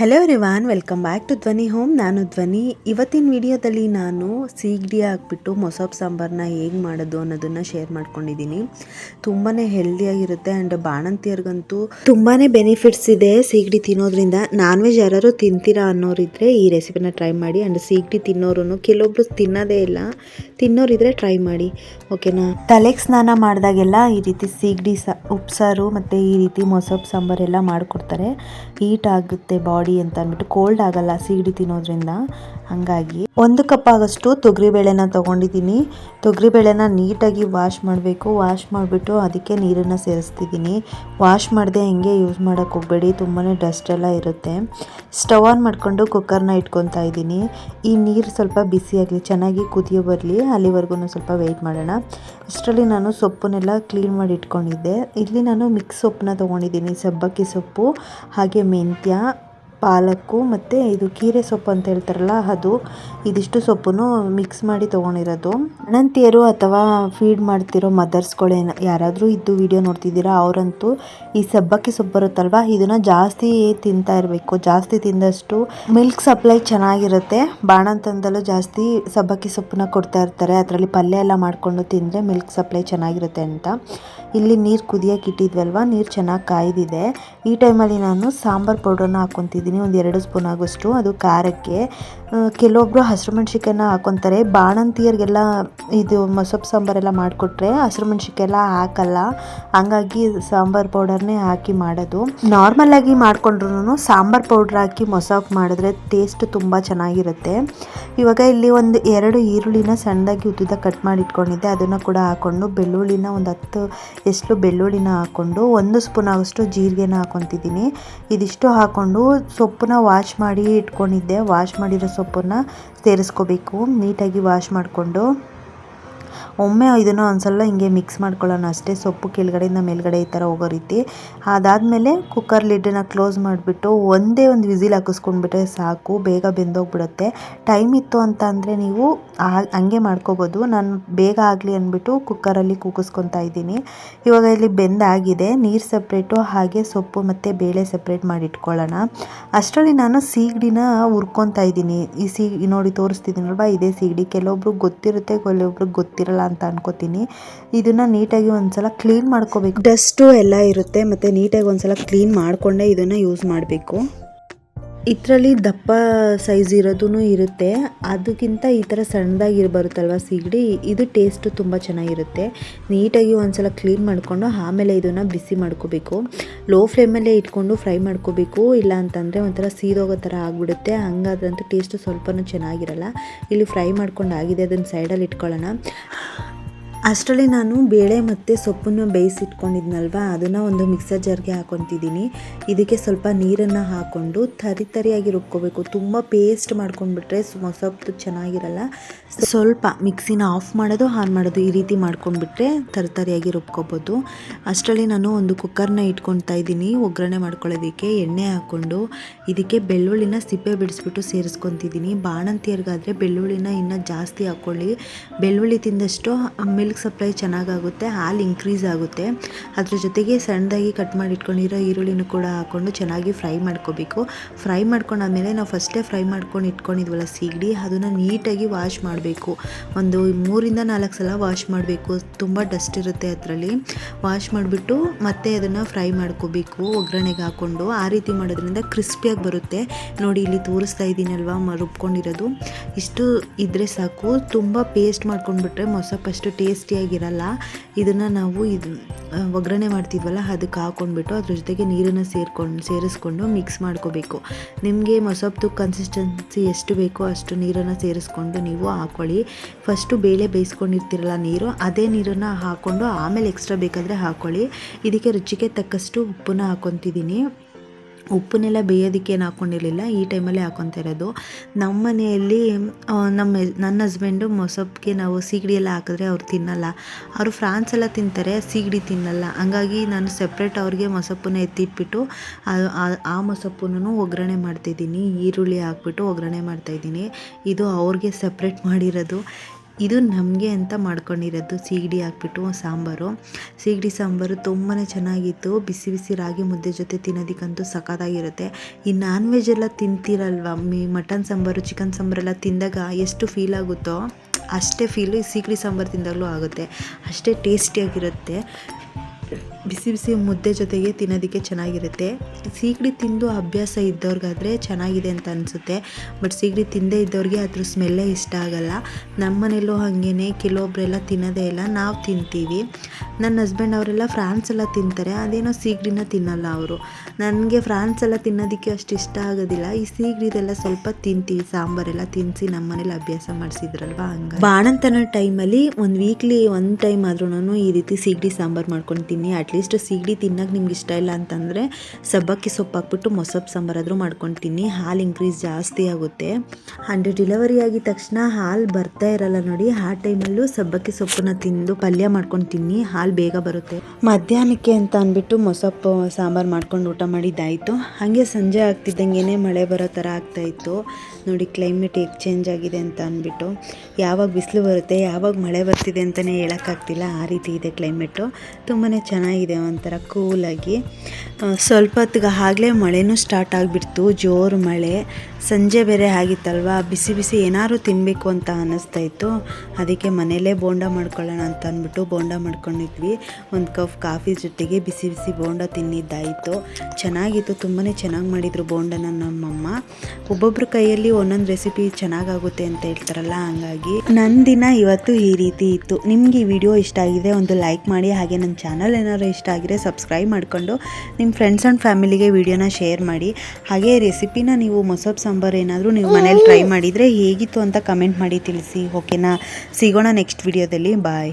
Hello Rivan welcome back to Dhwani home ನಾನು ಧ್ವನಿ ಇವತ್ತಿನ ವಿಡಿಯೋದಲ್ಲಿ ನಾನು ಸೀಗಡಿ ಹಾಕ್ಬಿಟ್ಟು ಮೊಸಬ್ ಸಾಂಬಾರನ್ನ ಹೇಗೆ ಮಾಡೋದು ಅನ್ನೋದನ್ನು ಶೇರ್ ಮಾಡ್ಕೊಂಡಿದ್ದೀನಿ. ತುಂಬಾ ಹೆಲ್ದಿಯಾಗಿರುತ್ತೆ ಆ್ಯಂಡ್ ಬಾಣಂತಿಯರ್ಗಂತೂ ತುಂಬಾ ಬೆನಿಫಿಟ್ಸ್ ಇದೆ ಸೀಗಡಿ ತಿನ್ನೋದ್ರಿಂದ. ನಾನ್ ವೆಜ್ ಯಾರು ತಿಂತೀರಾ ಅನ್ನೋರಿದ್ರೆ ಈ ರೆಸಿಪಿನ ಟ್ರೈ ಮಾಡಿ ಆ್ಯಂಡ್ ಸೀಗಡಿ ತಿನ್ನೋರು ಕೆಲವೊಬ್ರು ತಿನ್ನೋದೇ ಇಲ್ಲ. ತಿನ್ನೋರಿದ್ರೆ ಟ್ರೈ ಮಾಡಿ ಓಕೆನಾ ತಲೆಗೆ ಸ್ನಾನ ಮಾಡಿದಾಗೆಲ್ಲ ಈ ರೀತಿ ಸೀಗಡಿ ಸ ಉಪ್ಸಾರು ಮತ್ತು ಈ ರೀತಿ ಮೊಸಬ್ ಸಾಂಬಾರೆಲ್ಲ ಮಾಡಿಕೊಡ್ತಾರೆ. ಹೀಟ್ ಆಗುತ್ತೆ ಬಾಡಿ ಅಂತ ಅಂದ್ಬಿಟ್ಟು ಕೋಲ್ಡ್ ಆಗಲ್ಲ ಸೀಡಿ ತಿನ್ನೋದ್ರಿಂದ. ಹಾಗಾಗಿ ಒಂದು ಕಪ್ ಆಗಷ್ಟು ತೊಗರಿಬೇಳೆನ ತೊಗೊಂಡಿದ್ದೀನಿ. ತೊಗರಿಬೇಳೆನ ನೀಟಾಗಿ ವಾಶ್ ಮಾಡಬೇಕು. ವಾಶ್ ಮಾಡಿಬಿಟ್ಟು ಅದಕ್ಕೆ ನೀರನ್ನು ಸೇರಿಸ್ತಿದ್ದೀನಿ. ವಾಶ್ ಮಾಡದೆ ಹಿಂಗೆ ಯೂಸ್ ಮಾಡೋಕ್ಕೆ ಹೋಗಬೇಡಿ ತುಂಬಾ ಡಸ್ಟ್ ಎಲ್ಲ ಇರುತ್ತೆ. ಸ್ಟವ್ ಆನ್ ಮಾಡಿಕೊಂಡು ಕುಕ್ಕರ್ನ ಇಟ್ಕೊತಾ ಇದ್ದೀನಿ. ಈ ನೀರು ಸ್ವಲ್ಪ ಬಿಸಿಯಾಗಲಿ ಚೆನ್ನಾಗಿ ಕುದಿಯೋ ಬರಲಿ ಅಲ್ಲಿವರೆಗೂ ಸ್ವಲ್ಪ ವೆಯ್ಟ್ ಮಾಡೋಣ. ಇಷ್ಟರಲ್ಲಿ ನಾನು ಸೊಪ್ಪನ್ನೆಲ್ಲ ಕ್ಲೀನ್ ಮಾಡಿ ಇಟ್ಕೊಂಡಿದ್ದೆ. ಇಲ್ಲಿ ನಾನು ಮಿಕ್ಸ್ ಸೊಪ್ಪನ್ನ ತೊಗೊಂಡಿದ್ದೀನಿ, ಸಬ್ಬಕ್ಕಿ ಸೊಪ್ಪು, ಹಾಗೆ ಮೆಂತ್ಯ. ಪಾಲಕ್ಕು ಮತ್ತು ಇದು ಕೀರೆ ಸೊಪ್ಪು ಅಂತ ಹೇಳ್ತಾರಲ್ಲ, ಅದು ಇದಿಷ್ಟು ಸೊಪ್ಪನ್ನು ಮಿಕ್ಸ್ ಮಾಡಿ ತೊಗೊಂಡಿರೋದು. ಅಣಂತಿಯರು ಅಥವಾ ಫೀಡ್ ಮಾಡ್ತಿರೋ ಮದರ್ಸ್ಗಳೇನು ಯಾರಾದರೂ ಇದ್ದು ವಿಡಿಯೋ ನೋಡ್ತಿದ್ದೀರಾ, ಅವರಂತೂ ಈ ಸಬ್ಬಕ್ಕಿ ಸೊಪ್ಪು ಬರುತ್ತಲ್ವ, ಇದನ್ನು ಜಾಸ್ತಿ ತಿಂತಾ ಇರಬೇಕು, ಜಾಸ್ತಿ ತಿಂದಷ್ಟು ಮಿಲ್ಕ್ ಸಪ್ಲೈ ಚೆನ್ನಾಗಿರುತ್ತೆ. ಬಾಣಂತನದಲ್ಲೂ ಜಾಸ್ತಿ ಸಬ್ಬಕ್ಕಿ ಸೊಪ್ಪನ್ನ ಕೊಡ್ತಾ ಇರ್ತಾರೆ, ಅದರಲ್ಲಿ ಪಲ್ಯ ಎಲ್ಲ ಮಾಡಿಕೊಂಡು ತಿಂದರೆ ಮಿಲ್ಕ್ ಸಪ್ಲೈ ಚೆನ್ನಾಗಿರುತ್ತೆ ಅಂತ. ಇಲ್ಲಿ ನೀರು ಕುದಿಯೋಕೆ ಇಟ್ಟಿದ್ವಲ್ವ? ನೀರು ಚೆನ್ನಾಗಿ ಕಾಯ್ದಿದೆ. ಈ ಟೈಮಲ್ಲಿ ನಾನು ಸಾಂಬಾರು ಪೌಡ್ರನ್ನ ಹಾಕ್ಕೊತಿದ್ದೀನಿ ಒಂದು ಎರಡು ಸ್ಪೂನ್ ಆಗೋಷ್ಟು. ಅದು ಖಾರಕ್ಕೆ. ಕೆಲವೊಬ್ಬರು ಹಸಿರು ಮೆಣ್ಸಿಕಾಯನ್ನ ಹಾಕ್ಕೊತಾರೆ ಬಾಣಂತಿಯರಿಗೆಲ್ಲ ಇದು ಮೊಸಪ್ಪು ಸಾಂಬಾರೆಲ್ಲ ಮಾಡಿಕೊಟ್ರೆ ಹಸಿರು ಮೆಣ್ಸಿಕಾಯೆಲ್ಲ ಹಾಕಲ್ಲ. ಹಂಗಾಗಿ ಸಾಂಬಾರು ಪೌಡರ್ನೇ ಹಾಕಿ ಮಾಡೋದು. ನಾರ್ಮಲಾಗಿ ಮಾಡಿಕೊಂಡ್ರು ಸಾಂಬಾರು ಪೌಡ್ರ್ ಹಾಕಿ ಮೊಸಪ್ಪು ಮಾಡಿದ್ರೆ ಟೇಸ್ಟ್ ತುಂಬ ಚೆನ್ನಾಗಿರುತ್ತೆ. ಇವಾಗ ಇಲ್ಲಿ ಒಂದು ಎರಡು ಈರುಳ್ಳಿನ ಸಣ್ಣದಾಗಿ ಉದ್ದುದ ಕಟ್ ಮಾಡಿ ಇಟ್ಕೊಂಡಿದ್ದೆ ಅದನ್ನು ಕೂಡ ಹಾಕ್ಕೊಂಡು ಬೆಳ್ಳುಳ್ಳಿನ ಒಂದು ಹತ್ತು ಎಷ್ಟು ಬೆಳ್ಳುಳ್ಳಿನ ಹಾಕ್ಕೊಂಡು ಒಂದು ಸ್ಪೂನ್ ಆಗೋಷ್ಟು ಜೀರಿಗೆನ ಹಾಕ್ಕೊತಿದ್ದೀನಿ. ಇದಿಷ್ಟು ಹಾಕ್ಕೊಂಡು ಸೊಪ್ಪನ್ನ ವಾಶ್ ಮಾಡಿ ಇಟ್ಕೊಂಡಿದ್ದೆ. ವಾಶ್ ಮಾಡಿರೋ ಸೊಪ್ಪನ್ನು ಸೇರಿಸ್ಕೋಬೇಕು. ನೀಟಾಗಿ ವಾಶ್ ಮಾಡಿಕೊಂಡು. ಒಮ್ಮೆ ಇದನ್ನು ಒಂದ್ಸಲ ಹಿಂಗೆ ಮಿಕ್ಸ್ ಮಾಡ್ಕೊಳ್ಳೋಣ ಅಷ್ಟೇ. ಸೊಪ್ಪು ಕೆಳಗಡೆಯಿಂದ ಮೇಲ್ಗಡೆ ಈ ಥರ ಹೋಗೋ ರೀತಿ. ಅದಾದಮೇಲೆ ಕುಕ್ಕರ್ ಲಿಡ್ಡನ್ನ ಕ್ಲೋಸ್ ಮಾಡಿಬಿಟ್ಟು ಒಂದೇ ಒಂದು ವಿಸಿಲ್ ಹಾಕಿಸ್ಕೊಂಡ್ಬಿಟ್ರೆ ಸಾಕು, ಬೇಗ ಬೆಂದೋಗ್ಬಿಡುತ್ತೆ. ಟೈಮ್ ಇತ್ತು ಅಂತ ಅಂದರೆ ನೀವು ಹಂಗೆ ಮಾಡ್ಕೋಬೋದು. ನಾನು ಬೇಗ ಆಗಲಿ ಅಂದ್ಬಿಟ್ಟು ಕುಕ್ಕರಲ್ಲಿ ಕೂಗಿಸ್ಕೊತಾ ಇದ್ದೀನಿ. ಇವಾಗ ಇಲ್ಲಿ ಬೆಂದಾಗಿದೆ ನೀರು ಸಪ್ರೇಟು ಹಾಗೆ ಸೊಪ್ಪು ಮತ್ತು ಬೇಳೆ ಸಪ್ರೇಟ್ ಮಾಡಿಟ್ಕೊಳ್ಳೋಣ. ಅಷ್ಟರಲ್ಲಿ ನಾನು ಸೀಗಡಿನ ಹುರ್ಕೊತಾ ಇದ್ದೀನಿ. ಈ ಸೀ, ನೋಡಿ ತೋರಿಸ್ತಿದ್ದೀನಲ್ವ ಇದೇ ಸೀಗಡಿ. ಕೆಲವೊಬ್ರಿಗೆ ಗೊತ್ತಿರುತ್ತೆ, ಕೆಲವೊಬ್ರಿಗೆ ಗೊತ್ತಿರಲ್ಲ ಅಂತ ಅನ್ಕೋತೀನಿ. ಇದನ್ನು ನೀಟಾಗಿ ಒಂದ್ಸಲ ಕ್ಲೀನ್ ಮಾಡ್ಕೋಬೇಕು. ಡಸ್ಟು ಎಲ್ಲ ಇರುತ್ತೆ, ಮತ್ತು ನೀಟಾಗಿ ಒಂದ್ಸಲ ಕ್ಲೀನ್ ಮಾಡಿಕೊಂಡೇ ಇದನ್ನು ಯೂಸ್ ಮಾಡಬೇಕು. ಇದರಲ್ಲಿ ದಪ್ಪ ಸೈಜ್ ಇರೋದೂ ಇರುತ್ತೆ. ಅದಕ್ಕಿಂತ ಈ ಥರ ಸಣ್ಣದಾಗಿ ಬರುತ್ತಲ್ವ ಸೀಗಡಿ? ಇದು ಟೇಸ್ಟು ತುಂಬ ಚೆನ್ನಾಗಿರುತ್ತೆ. ನೀಟಾಗಿ ಒಂದ್ಸಲ ಕ್ಲೀನ್ ಮಾಡಿಕೊಂಡು ಆಮೇಲೆ ಇದನ್ನು ಬಿಸಿ ಮಾಡ್ಕೋಬೇಕು. ಲೋ ಫ್ಲೇಮಲ್ಲೇ ಇಟ್ಕೊಂಡು ಫ್ರೈ ಮಾಡ್ಕೋಬೇಕು. ಇಲ್ಲ ಅಂತಂದರೆ ಒಂಥರ ಸೀದೋಗೋ ಥರ ಆಗಿಬಿಡುತ್ತೆ. ಹಂಗಾದ್ರಂತೂ ಟೇಸ್ಟು ಸ್ವಲ್ಪನೂ ಚೆನ್ನಾಗಿರಲ್ಲ. ಇಲ್ಲಿ ಫ್ರೈ ಮಾಡ್ಕೊಂಡು ಆಗಿದೆ. ಅದನ್ನು ಸೈಡಲ್ಲಿ ಇಟ್ಕೊಳ್ಳೋಣ. ಅಷ್ಟರಲ್ಲಿ ನಾನು ಬೇಳೆ ಮತ್ತು ಸೊಪ್ಪನ್ನು ಬೇಯಿಸಿಟ್ಕೊಂಡಿದ್ನಲ್ವ? ಅದನ್ನು ಒಂದು ಮಿಕ್ಸರ್ ಜಾರ್ಗೆ ಹಾಕೊತಿದ್ದೀನಿ ಇದಕ್ಕೆ ಸ್ವಲ್ಪ ನೀರನ್ನು ಹಾಕ್ಕೊಂಡು ತರಿ ತರಿಯಾಗಿ ರುಬ್ಕೋಬೇಕು. ತುಂಬ ಪೇಸ್ಟ್ ಮಾಡ್ಕೊಂಡ್ಬಿಟ್ರೆ ಸೊಪ್ಪು ಚೆನ್ನಾಗಿರಲ್ಲ. ಸ್ವಲ್ಪ ಮಿಕ್ಸಿನ ಆಫ್ ಮಾಡೋದು ಆನ್ ಮಾಡೋದು ಈ ರೀತಿ ಮಾಡ್ಕೊಂಡ್ಬಿಟ್ರೆ ತರಿತರಿಯಾಗಿ ರುಬ್ಕೋಬೋದು. ಅಷ್ಟರಲ್ಲಿ ನಾನು ಒಂದು ಕುಕ್ಕರ್ನ ಇಟ್ಕೊತಾ ಇದ್ದೀನಿ. ಒಗ್ಗರಣೆ ಮಾಡ್ಕೊಳ್ಳೋದಕ್ಕೆ ಎಣ್ಣೆ ಹಾಕ್ಕೊಂಡು ಇದಕ್ಕೆ ಬೆಳ್ಳುಳ್ಳಿನ ಸಿಪ್ಪೆ ಬಿಡಿಸ್ಬಿಟ್ಟು ಸೇರಿಸ್ಕೊತಿದ್ದೀನಿ. ಬಾಣಂತಿಯರ್ಗಾದರೆ ಬೆಳ್ಳುಳ್ಳಿನ ಇನ್ನೂ ಜಾಸ್ತಿ ಹಾಕ್ಕೊಳ್ಳಿ. ಬೆಳ್ಳುಳ್ಳಿ ತಿಂದಷ್ಟು ಮಿಲ್ಕ್ ಸಪ್ಲೈ ಚೆನ್ನಾಗಾಗುತ್ತೆ, ಹಾಲು ಇನ್ಕ್ರೀಸ್ ಆಗುತ್ತೆ. ಅದ್ರ ಜೊತೆಗೆ ಸಣ್ಣದಾಗಿ ಕಟ್ ಮಾಡಿ ಇಟ್ಕೊಂಡಿರೋ ಈರುಳ್ಳಿನೂ ಕೂಡ ಹಾಕ್ಕೊಂಡು ಚೆನ್ನಾಗಿ ಫ್ರೈ ಮಾಡ್ಕೋಬೇಕು. ಫ್ರೈ ಮಾಡ್ಕೊಂಡಾದ್ಮೇಲೆ ನಾವು ಫಸ್ಟೇ ಫ್ರೈ ಮಾಡ್ಕೊಂಡು ಇಟ್ಕೊಂಡಿದ್ವಲ್ಲ ಸೀಗಡಿ, ಅದನ್ನು ನೀಟಾಗಿ ವಾಶ್ ಮಾಡಬೇಕು. ಒಂದು ಮೂರಿಂದ ನಾಲ್ಕು ಸಲ ವಾಶ್ ಮಾಡಬೇಕು. ತುಂಬ ಡಸ್ಟ್ ಇರುತ್ತೆ ಅದರಲ್ಲಿ. ವಾಶ್ ಮಾಡಿಬಿಟ್ಟು ಮತ್ತೆ ಅದನ್ನು ಫ್ರೈ ಮಾಡ್ಕೋಬೇಕು, ಒಗ್ಗರಣೆಗೆ ಹಾಕ್ಕೊಂಡು ಆ ರೀತಿ ಮಾಡೋದ್ರಿಂದ ಕ್ರಿಸ್ಪಿಯಾಗಿ ಬರುತ್ತೆ. ನೋಡಿ, ಇಲ್ಲಿ ತೋರಿಸ್ತಾ ಇದ್ದೀನಲ್ವಾ ರುಬ್ಕೊಂಡಿರೋದು ಇಷ್ಟು ಇದ್ದರೆ ಸಾಕು. ತುಂಬ ಪೇಸ್ಟ್ ಮಾಡ್ಕೊಂಡ್ಬಿಟ್ರೆ ಮೊಸಪ್ಪು ಅಷ್ಟು ಟೇಸ್ಟಿಯಾಗಿರಲ್ಲ, ಇದನ್ನು ನಾವು ಇದು ಒಗ್ಗರಣೆ ಮಾಡ್ತಿದ್ವಲ್ಲ ಅದಕ್ಕೆ ಹಾಕ್ಕೊಂಡ್ಬಿಟ್ಟು ಅದ್ರ ಜೊತೆಗೆ ನೀರನ್ನು ಸೇರ್ಕೊಂಡು, ಸೇರಿಸ್ಕೊಂಡು ಮಿಕ್ಸ್ ಮಾಡ್ಕೋಬೇಕು. ನಿಮಗೆ ಮೊಸಪ್ಪು ಕನ್ಸಿಸ್ಟೆನ್ಸಿ ಎಷ್ಟು ಬೇಕೋ ಅಷ್ಟು ನೀರನ್ನು ಸೇರಿಸ್ಕೊಂಡು ನೀವು ಹಾಕ್ಕೊಳ್ಳಿ ಫಸ್ಟು ಬೇಳೆ ಬೇಯಿಸ್ಕೊಂಡಿರ್ತಿರಲ್ಲ ನೀರು, ಅದೇ ನೀರನ್ನು ಹಾಕ್ಕೊಂಡು ಆಮೇಲೆ ಎಕ್ಸ್ಟ್ರಾ ಬೇಕಾದರೆ ಹಾಕ್ಕೊಳ್ಳಿ ಇದಕ್ಕೆ ರುಚಿಗೆ ತಕ್ಕಷ್ಟು ಉಪ್ಪನ್ನ ಹಾಕ್ಕೊತಿದ್ದೀನಿ ಉಪ್ಪನ್ನೆಲ್ಲ ಬೇಯೋದಕ್ಕೆ ಏನು ಹಾಕ್ಕೊಂಡಿರಲಿಲ್ಲ ಈ ಟೈಮಲ್ಲೇ ಹಾಕ್ಕೊತಾ ಇರೋದು. ನಮ್ಮ ಮನೆಯಲ್ಲಿ ನಮ್ಮ ನನ್ನ ಹಸ್ಬೆಂಡು ಮೊಸಪ್ಪಿಗೆ ನಾವು ಸೀಗಡಿ ಎಲ್ಲ ಹಾಕಿದ್ರೆ ಅವ್ರು ತಿನ್ನಲ್ಲ. ಅವರು ಫ್ರಾನ್ಸ್ ಎಲ್ಲ ತಿಂತಾರೆ, ಸೀಗಡಿ ತಿನ್ನಲ್ಲ. ಹಂಗಾಗಿ ನಾನು ಸಪ್ರೇಟ್ ಅವ್ರಿಗೆ ಮೊಸಪ್ಪನ್ನ ಎತ್ತಿಟ್ಬಿಟ್ಟು, ಆ ಮೊಸಪ್ಪನ್ನು ಒಗ್ಗರಣೆ ಮಾಡ್ತಾಯಿದ್ದೀನಿ ಈರುಳ್ಳಿ ಹಾಕ್ಬಿಟ್ಟು ಒಗ್ಗರಣೆ ಮಾಡ್ತಾಯಿದ್ದೀನಿ ಇದು ಅವ್ರಿಗೆ ಸಪ್ರೇಟ್ ಮಾಡಿರೋದು. ಇದು ನಮಗೆ ಅಂತ ಮಾಡ್ಕೊಂಡಿರೋದು. ಸೀಗಡಿ ಹಾಕ್ಬಿಟ್ಟು ಸಾಂಬಾರು. ಸೀಗಡಿ ಸಾಂಬಾರು ತುಂಬಾ ಚೆನ್ನಾಗಿತ್ತು. ಬಿಸಿ ಬಿಸಿ ರಾಗಿ ಮುದ್ದೆ ಜೊತೆ ತಿನ್ನೋದಕ್ಕಂತೂ ಸಖತ್ತಾಗಿರುತ್ತೆ. ಈ ನಾನ್ ವೆಜ್ ಎಲ್ಲ ತಿಂತೀರಲ್ವ? ಮೀ, ಮಟನ್ ಸಾಂಬಾರು ಚಿಕನ್ ಸಾಂಬಾರೆಲ್ಲ ತಿಂದಾಗ ಎಷ್ಟು ಫೀಲ್ ಆಗುತ್ತೋ ಅಷ್ಟೇ ಫೀಲು ಸೀಗಡಿ ಸಾಂಬಾರು ತಿಂದಾಗಲೂ ಆಗುತ್ತೆ. ಅಷ್ಟೇ ಟೇಸ್ಟಿಯಾಗಿರುತ್ತೆ ಬಿಸಿ ಬಿಸಿ ಮುದ್ದೆ ಜೊತೆಗೆ ತಿನ್ನೋದಕ್ಕೆ ಚೆನ್ನಾಗಿರುತ್ತೆ. ಸೀಗಡಿ ತಿಂದು ಅಭ್ಯಾಸ ಇದ್ದವ್ರಿಗಾದರೆ ಚೆನ್ನಾಗಿದೆ ಅಂತ ಅನಿಸುತ್ತೆ. ಬಟ್ ಸೀಗಡಿ ತಿಂದೇ ಇದ್ದವ್ರಿಗೆ ಅದ್ರ ಸ್ಮೆಲ್ಲೇ ಇಷ್ಟ ಆಗಲ್ಲ. ನಮ್ಮ ಮನೆಯಲ್ಲೂ ಹಾಗೇನೆ ಕೆಲವೊಬ್ಬರೆಲ್ಲ ತಿನ್ನೋದೇ ಇಲ್ಲ, ನಾವು ತಿಂತೀವಿ. ನನ್ನ ಹಸ್ಬೆಂಡ್ ಅವರೆಲ್ಲ ಫ್ರಾನ್ಸ್ ಎಲ್ಲ ತಿಂತಾರೆ, ಅದೇನೋ ಸೀಗಡಿನ ತಿನ್ನಲ್ಲ ಅವರು. ನನಗೆ ಫ್ರಾನ್ಸ್ ಎಲ್ಲ ತಿನ್ನೋದಕ್ಕೆ ಅಷ್ಟು ಇಷ್ಟ ಆಗೋದಿಲ್ಲ. ಈ ಸೀಗಡಿದೆಲ್ಲ ಸ್ವಲ್ಪ ತಿಂತೀವಿ, ಸಾಂಬಾರೆಲ್ಲ ತಿನ್ನಿಸಿ ನಮ್ಮ ಮನೇಲಿ ಅಭ್ಯಾಸ ಮಾಡಿಸಿದ್ರಲ್ವಾ ಹಂಗೆ ಬಾಣಂತನ ಟೈಮಲ್ಲಿ ಒಂದು ವೀಕ್ಲಿ ಒಂದು ಟೈಮ್ ಆದ್ರೂ ಈ ರೀತಿ ಸೀಗಡಿ, ಸಾಂಬಾರು ಮಾಡ್ಕೊಂಡು ತಿನ್ನಿ ಅಟ್ಲೀಸ್ಟ್ ಸೀಗಡಿ ತಿನ್ನೋಕೆ ನಿಮ್ಗೆ ಇಷ್ಟ ಇಲ್ಲ ಅಂತಂದರೆ ಸಬ್ಬಕ್ಕಿ ಸೊಪ್ಪು ಹಾಕ್ಬಿಟ್ಟು ಮೊಸಪ್ಪು ಸಾಂಬಾರಾದರೂ ಮಾಡ್ಕೊಂಡು ತಿನ್ನಿ ಹಾಲು ಇನ್ಕ್ರೀಸ್ ಜಾಸ್ತಿ ಆಗುತ್ತೆ. ಆ್ಯಂಡ್ ಡಿಲಿವರಿ ಆಗಿದ ತಕ್ಷಣ ಹಾಲು ಬರ್ತಾ ಇರಲ್ಲ ನೋಡಿ. ಆ ಟೈಮಲ್ಲೂ ಸಬ್ಬಕ್ಕಿ ಸೊಪ್ಪನ್ನ ತಿಂದು ಪಲ್ಯ ಮಾಡ್ಕೊಂಡು ತಿನ್ನಿ ಹಾಲು ಬೇಗ ಬರುತ್ತೆ. ಮಧ್ಯಾಹ್ನಕ್ಕೆ ಅಂತ ಅಂದ್ಬಿಟ್ಟು ಮೊಸಪ್ಪು ಸಾಂಬಾರು ಮಾಡ್ಕೊಂಡು ಊಟ ಮಾಡಿದ್ದಾಯಿತು. ಹಾಗೆ ಸಂಜೆ ಆಗ್ತಿದ್ದಂಗೆ ಮಳೆ ಬರೋ ಥರ ಆಗ್ತಾಯಿತ್ತು ನೋಡಿ ಕ್ಲೈಮೇಟ್ ಹೇಗೆ ಚೇಂಜ್ ಆಗಿದೆ ಅಂತ ಅಂದ್ಬಿಟ್ಟು. ಯಾವಾಗ ಬಿಸಿಲು ಬರುತ್ತೆ, ಯಾವಾಗ ಮಳೆ ಬರ್ತಿದೆ ಅಂತಲೇ ಹೇಳೋಕ್ಕಾಗ್ತಿಲ್ಲ. ಆ ರೀತಿ ಇದೆ ಕ್ಲೈಮೇಟು ತುಂಬಾ ಚೆನ್ನಾಗಿದೆ ಒಂಥರ ಕೂಲಾಗಿ ಸ್ವಲ್ಪ ಹೊತ್ತಿಗೆ ಆಗಲೇ ಮಳೆನೂ ಸ್ಟಾರ್ಟ್ ಆಗಿಬಿಡ್ತು ಜೋರು ಮಳೆ. ಸಂಜೆ ಬೇರೆ ಆಗಿತ್ತಲ್ವಾ? ಬಿಸಿ ಬಿಸಿ ಏನಾದ್ರು ತಿನ್ನಬೇಕು ಅಂತ ಅನ್ನಿಸ್ತಾ ಇತ್ತು. ಅದಕ್ಕೆ ಮನೇಲೇ ಬೋಂಡ ಮಾಡ್ಕೊಳ್ಳೋಣ ಅಂತ ಅಂದ್ಬಿಟ್ಟು ಬೋಂಡ ಮಾಡ್ಕೊಂಡಿದ್ವಿ. ಒಂದು ಕಪ್ ಕಾಫಿ ಜೊತೆಗೆ ಬಿಸಿ ಬಿಸಿ ಬೋಂಡ ತಿನ್ನಿದ್ದಾಯಿತು. ಚೆನ್ನಾಗಿತ್ತು. ತುಂಬಾ ಚೆನ್ನಾಗಿ ಮಾಡಿದರು ಬೋಂಡನ ನಮ್ಮಮ್ಮ. ಒಬ್ಬೊಬ್ಬರ ಕೈಯಲ್ಲಿ ಒಂದೊಂದು ರೆಸಿಪಿ ಚೆನ್ನಾಗಾಗುತ್ತೆ ಅಂತ ಹೇಳ್ತಾರಲ್ಲ, ಹಂಗಾಗಿ ನನ್ನ ದಿನ ಇವತ್ತು ಈ ರೀತಿ ಇತ್ತು. ನಿಮ್ಗೆ ಈ ವಿಡಿಯೋ ಇಷ್ಟ ಆಗಿದೆ ಒಂದು ಲೈಕ್ ಮಾಡಿ, ಹಾಗೆ ನನ್ನ ಚಾನಲ್ ಏನಾದ್ರು ಇಷ್ಟ ಆಗಿದೆ ಸಬ್ಸ್ಕ್ರೈಬ್ ಮಾಡಿಕೊಂಡು ನಿಮ್ಮ ಫ್ರೆಂಡ್ಸ್ ಆ್ಯಂಡ್ ಫ್ಯಾಮಿಲಿಗೆ ವಿಡಿಯೋನ ಶೇರ್ ಮಾಡಿ. ಹಾಗೆ ರೆಸಿಪಿನ ನೀವು ಮೊಸಪ್ ಸಾಂಬಾರು ಏನಾದರೂ ನೀವು ಮನೇಲಿ ಟ್ರೈ ಮಾಡಿದರೆ ಹೇಗಿತ್ತು ಅಂತ ಕಮೆಂಟ್ ಮಾಡಿ ತಿಳಿಸಿ. ಓಕೆನಾ ಸಿಗೋಣ ನೆಕ್ಸ್ಟ್ ವಿಡಿಯೋದಲ್ಲಿ ಬಾಯ್